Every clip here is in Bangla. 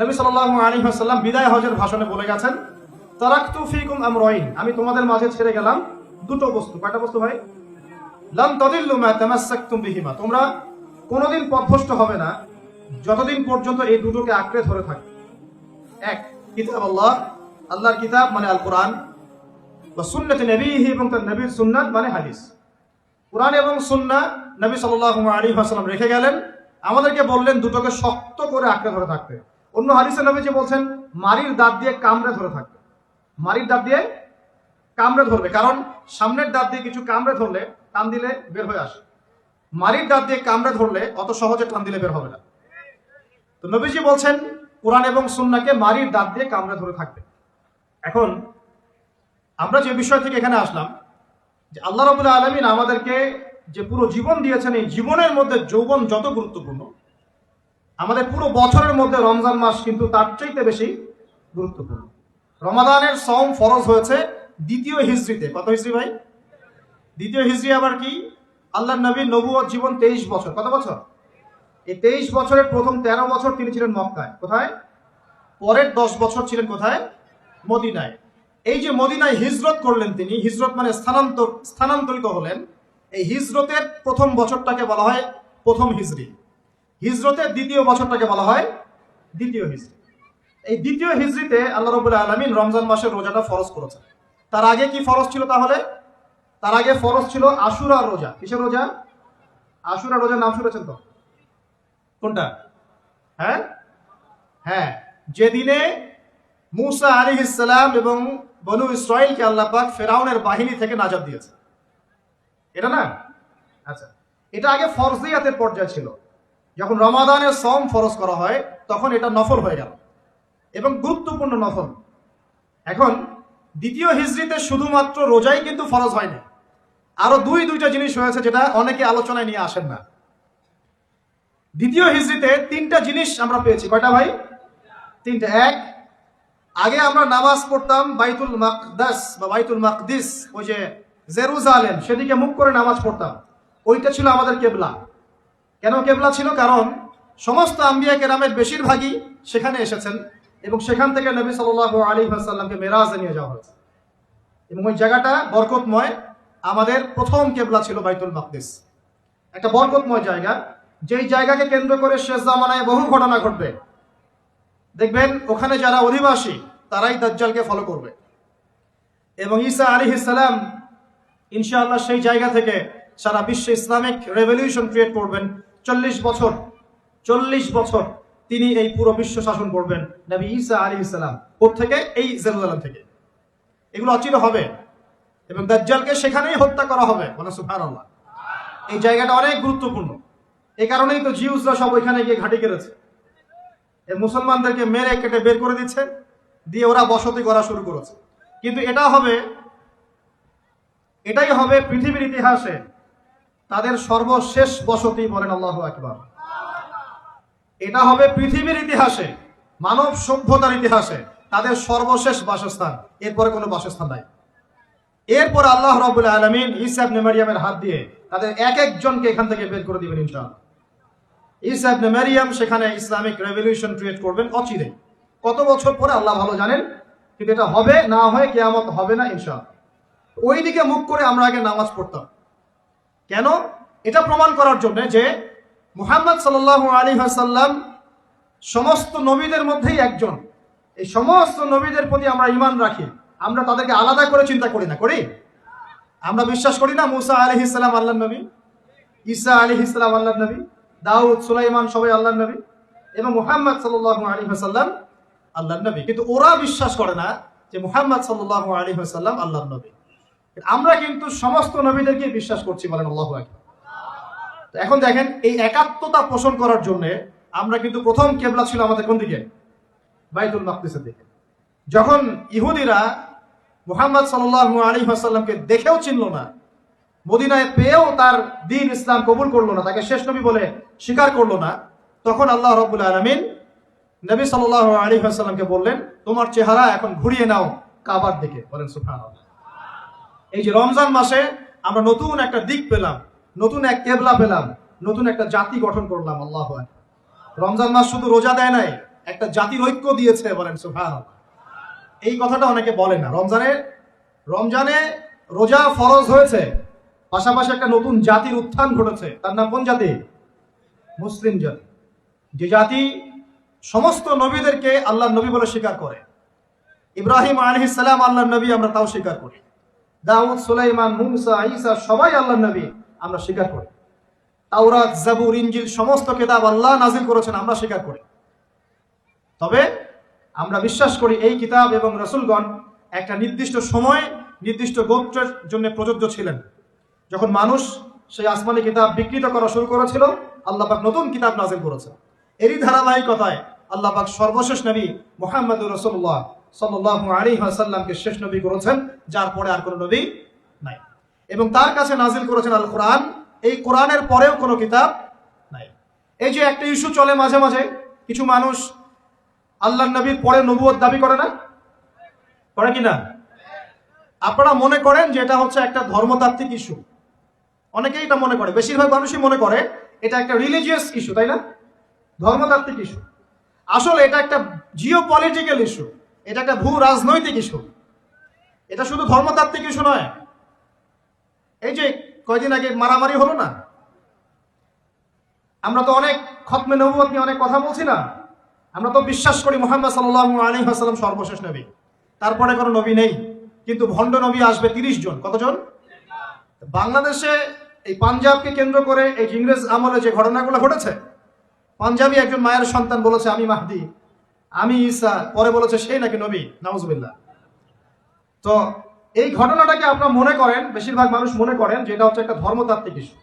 নবী সাল্লাল্লাহু আলাইহি ওয়াসাল্লাম বিদায় হজের ভাষণে বলে গেছেন, তারাকতু ফিকুম আমরাইন। আমি তোমাদের মাঝে ছেড়ে গেলাম দুটো বস্তু। কয়টা বস্তু ভাই? লাম তাদিল্লু মা তামাসসাকতুম বিহিমা। তোমরা কোনোদিন পথভ্রষ্ট হবে না, যতদিন পর্যন্ত এই দুটোকে আঁকড়ে ধরে থাকবে। এক, কিতাব আল্লাহ। আল্লাহর কিতাব মানে আল কোরআন বা সুন্নত নবীহি এবং তার নবীর সুন্নাত মানে হাদিস। কোরআন এবং সুন্না নবী সাল্লাল্লাহু আলাইহি ওয়াসাল্লাম রেখে গেলেন। আমাদেরকে বললেন দুটোকে শক্ত করে আঁকড়ে ধরে থাকতে। অন্য হাদিসে নবী যে বলছেন, মারির দাঁত দিয়ে কামড়ে ধরে থাকবে। মারির দাঁত দিয়ে কামড়ে ধরবে, কারণ সামনের দাঁত দিয়ে কিছু কামড়ে ধরলে টান দিলে বের হয়ে আসে। মারির দাঁত দিয়ে কামড়ে ধরলে অত সহজে টান দিলে বের হবে না। তো নবীজি বলছেন, কোরআন এবং সুন্নাকে মারির দাঁত দিয়ে কামড়ে ধরে থাকবে। এখন, আমরা যে বিষয় থেকে এখানে আসলাম, যে আল্লাহ রবুল্লা আলমিন আমাদেরকে যে পুরো জীবন দিয়েছেন, এই জীবনের মধ্যে যৌবন যত গুরুত্বপূর্ণ আমাদের পুরো বছরের মধ্যে রমজান মাস কিন্তু তার চাইতে বেশি গুরুত্বপূর্ণ। রমাদানের সম ফরজ হয়েছে দ্বিতীয় হিজড়িতে। কত হিজড়ি ভাই? দ্বিতীয় হিজড়ি আবার কি? আল্লাহ নবী নবুয় জীবন তেইশ বছর। কত বছর? এই তেইশ বছরের প্রথম তেরো বছর তিনি ছিলেন মক্কায়। কোথায়? পরের দশ বছর ছিলেন কোথায়? মদিনায়। এই যে মদিনায় হিজরত করলেন তিনি, হিজরত মানে স্থানান্তর স্থানান্তরিত হলেন, এই হিজরতের প্রথম বছরটাকে বলা হয় প্রথম হিজরি হিজরতের দ্বিতীয় বছরটাকে বলা হয় দ্বিতীয় হিজরি। এই দ্বিতীয় হিজরিতে আল্লাহ রবুল্লা আলমিন রমজান মাসের রোজাটা ফরজ করেছেন। তার আগে কি ফরজ ছিল তাহলে? তার আগে ফরজ ছিল আশুরা রোজা। কিসের রোজা? আশুরা রোজার নাম শুনেছেন তো? কোনটা? হ্যাঁ? হ্যাঁ। যেদিনে মুসা আলী ইসলাম এবং বনু ইসরায়েলকে আল্লাহ পাক ফেরাউনের বাহিনী থেকে নাজাদ দিয়েছে এটা না? আচ্ছা। এটা আগে ফরজিয়াতের পর্যায়ে ছিল। যখন রমাদানের সম ফরজ করা হয়, তখন এটা নফল হয়ে গেল এবং গুরুত্বপূর্ণ নফল। এখন দ্বিতীয় হিজড়িতে শুধুমাত্র রোজাই কিন্তু ফরজ হয়নি। আরও দুই, দুইটা জিনিস হয়েছে যেটা অনেকে আলোচনায় নিয়ে আসেন না। দ্বিতীয় হিজড়িতে তিনটা জিনিস আমরা পেয়েছি। কয়টা ভাই? তিনটা। এক, আগে আমরা নামাজ পড়তাম বাইতুল মাকদাস বা বাইতুল মাকদিস, ওই যে জেরুজালেম, সেদিকে মুখ করে নামাজ পড়তাম। ওইটা ছিল আমাদের কেবলা। কেন কেবলা ছিল? কারণ সমস্ত আম্বিয়া কেরামের বেশিরভাগই সেখানে এসেছেন এবং সেখান থেকে নবী সাল্লাহ আলী সাল্লামকে মেরাজে নিয়ে যাওয়া হয়েছে। এবং ওই জায়গাটা বরকতময় আমাদের প্রথম কেবলা ছিল বাইতুল মাকদিস। একটা বরকতময় জায়গা। যেই জায়গাকে কেন্দ্র করে শেষ জামানায় বহু ঘটনা ঘটবে। দেখবেন, ওখানে যারা অধিবাসী, তারাই দাজ্জালকে ফলো করবে। এবং ঈসা আলী ইসালাম ইনশাআল্লাহ সেই জায়গা থেকে সারা বিশ্বে ইসলামিক রেভলিউশন ক্রিয়েট করবেন। চল্লিশ বছর চল্লিশ বছর তিনি এই পুরো বিশ্ব শাসন করবেন। নবী ঈসা আলী ইসলাম ওর থেকে এই জেরুজালাম থেকে। এগুলো অচির হবে। এবং দাজ্জালকে সেখানেই হত্যা করা হবে। মানে এই জায়গাটা অনেক গুরুত্বপূর্ণ। এই কারণেই তো জিউসরা সব ওইখানে গিয়ে ঘাঁটি কেড়েছে। মুসলমানদেরকে মেরে কেটে বের করে দিচ্ছে, দিয়ে ওরা বসতি করা শুরু করেছে। কিন্তু এটা হবে, এটাই হবে পৃথিবীর ইতিহাসে তাদের সর্বশেষ বসতি বলেন আল্লাহ আকবার। এটা হবে পৃথিবীর ইতিহাসে, মানব সভ্যতার ইতিহাসে তাদের সর্বশেষ বাসস্থান। এরপরে কোনো বাসস্থান নাই। এরপর আল্লাহ রবুল আলমিন ইসাব নেমারিয়ামের হাত দিয়ে তাদের এক একজনকে এখান থেকে বের করে দিবেন ইনশাআল্লাহ। ইসা ইবনে মারিয়াম সেখানে ইসলামিক রেভলিউশন ক্রিয়েট করবেন অচিরে। কত বছর পরে আল্লাহ ভালো জানেন, কিন্তু এটা হবে না হয় কেয়ামত হবে না ইনশাআল্লাহ। ওই দিকে মুখ করে আমরা আগে নামাজ পড়তাম। কেন? এটা প্রমাণ করার জন্য যে মুহাম্মদ সাল্লাল্লাহু আলী হাসাল্লাম সমস্ত নবীদের মধ্যেই একজন। এই সমস্ত নবীদের প্রতি আমরা ইমান রাখি। আমরা তাদেরকে আলাদা করে চিন্তা করি না, করি? আমরা বিশ্বাস করি না মুসা আলী ইসলাম আল্লাহ নবী, ঈসা আলী ইসলাম আল্লাহ নবী, দাউদ, সুলাইমান সবাই আল্লাহ নবী এবং মুহাম্মদ সাল্লাল্লাহু আলী হাসাল্লাম আল্লাহ নবী। কিন্তু ওরা বিশ্বাস করে না যে মুহাম্মদ সাল্লাল্লাহু আলী হাসাল্লাম আল্লাহ নবী। আমরা কিন্তু সমস্ত নবীদেরকে বিশ্বাস করছি বলেন আল্লাহ এখন দেখেন, এই একাত্মতা পোষণ করার জন্য আমরা কিন্তু প্রথম কেবলা ছিল আমাদের কোন দিকে? বাইতুল মাকদিসের দিকে। যখন ইহুদিরা মুহাম্মদ সাল্লাল্লাহু আলী হাসাল্লামকে দেখেও চিনল না, মদিনায় পেয়েও তার দিন ইসলাম কবুল করল না, তাকে শেষ নবী বলে স্বীকার করল না, তখন আল্লাহ রবুল আলমিন নবী সাল আলী সাল্লামকে বললেন, তোমার চেহারা এখন ঘুরিয়ে নাও কাবার দিকে। বলেন সুফান এই যে রমজান মাসে আমরা নতুন একটা দিক পেলাম, নতুন এক কেবলা পেলাম, নতুন একটা জাতি গঠন করলাম, আল্লাহ রমজান মাস শুধু রোজা দেয় নাই, একটা জাতির ঐক্য দিয়েছে বলেন সুফান এই কথাটা অনেকে বলে না। রমজানে রমজানে রোজা ফরজ হয়েছে, পাশাপাশি একটা নতুন জাতির উত্থান ঘটেছে। তার নাম কোন জাতি? মুসলিম জাতি। যে জাতি সমস্ত নবীদেরকে আল্লাহ নবী বলে স্বীকার করে। ইব্রাহিম আলহিসাল্লাম আল্লাহ নবী আমরা তাও স্বীকার করি। দাউদ, সুলাইমান, মুসা, ঈসা, সবাই আল্লাহ নবী, আমরা স্বীকার করি। তাওরাত, জাবুর ইঞ্জিল সমস্ত কিতাব আল্লাহ নাজিল করেছেন, আমরা স্বীকার করি। তবে আমরা বিশ্বাস করি এই কিতাব এবং রসুলগণ একটা নির্দিষ্ট সময়, নির্দিষ্ট গোত্রের জন্য প্রযোজ্য ছিলেন। যখন মানুষ সেই আসমানি কিতাব বিকৃত করা শুরু করেছিল আল্লাপাক নতুন কিতাব নাজিল করেছে এরই ধারাবাহিকতায় আল্লাহ পাক সর্বশেষ নবী মোহাম্মদ রসুল্লাহ সাল্লাহ আলী সাল্লামকে শেষ নবী করেছেন, যার পরে আর কোনো নবী নাই। এবং তার কাছে নাজিল করেছেন আল কোরআন এই কোরআনের পরেও কোনো কিতাব নাই। এই যে একটা ইস্যু চলে মাঝে মাঝে, কিছু মানুষ আল্লাহ নবীর পরে নবুয়ত দাবি করে না? করে কি না? আপনারা মনে করেন যে এটা হচ্ছে একটা ধর্মতাত্ত্বিক ইস্যু? অনেকেই এটা মনে করে, বেশিরভাগ মানুষই মনে করে এটা একটা রিলিজিয়াস ইস্যু তাই না? ধর্মতাত্ত্বিক ইস্যু আসলে এটা একটা জিও পলিটিক্যাল ইস্যু এটা একটা ভূ রাজনৈতিক ইস্যু। এটা শুধু ধর্মতাত্ত্বিক ইস্যু নয়। এই যে কয়দিন আগে মারামারি হলো না? আমরা তো অনেক খতমে নবুয়ত নিয়ে অনেক কথা বলছি না। আমরা তো বিশ্বাস করি মোহাম্মদ সাল্লাহ আলী হাসালাম সর্বশেষ নবী। তারপরে কোনো নবী নেই। কিন্তু ভণ্ড নবী আসবে তিরিশ জন। কতজন? বাংলাদেশে এই পাঞ্জাবকে কেন্দ্র করে এই ইংরেজ আমলে যে ঘটনাগুলো ঘটেছে, পাঞ্জাবি একজন মায়ের সন্তান বলেছে, আমি মাহদি। আমি ঈসা, পরে বলেছে সেই নাকি নবী, নাউজবিল্লাহ। তো এই ঘটনাটাকে আপনারা মনে করেন, বেশিরভাগ মানুষ মনে করেন যে এটা হচ্ছে একটা ধর্মতাত্ত্বিক ইস্যু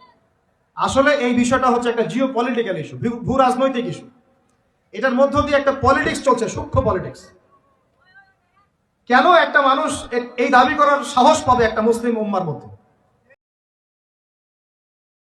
আসলে এই বিষয়টা হচ্ছে একটা জিও পলিটিক্যাল ইস্যু ভূ রাজনৈতিক ইস্যু এটার মধ্য দিয়ে একটা পলিটিক্স চলছে, সূক্ষ্ম পলিটিক্স কেন একটা মানুষ এই দাবি করার সাহস পাবে একটা মুসলিম উম্মার মধ্যে?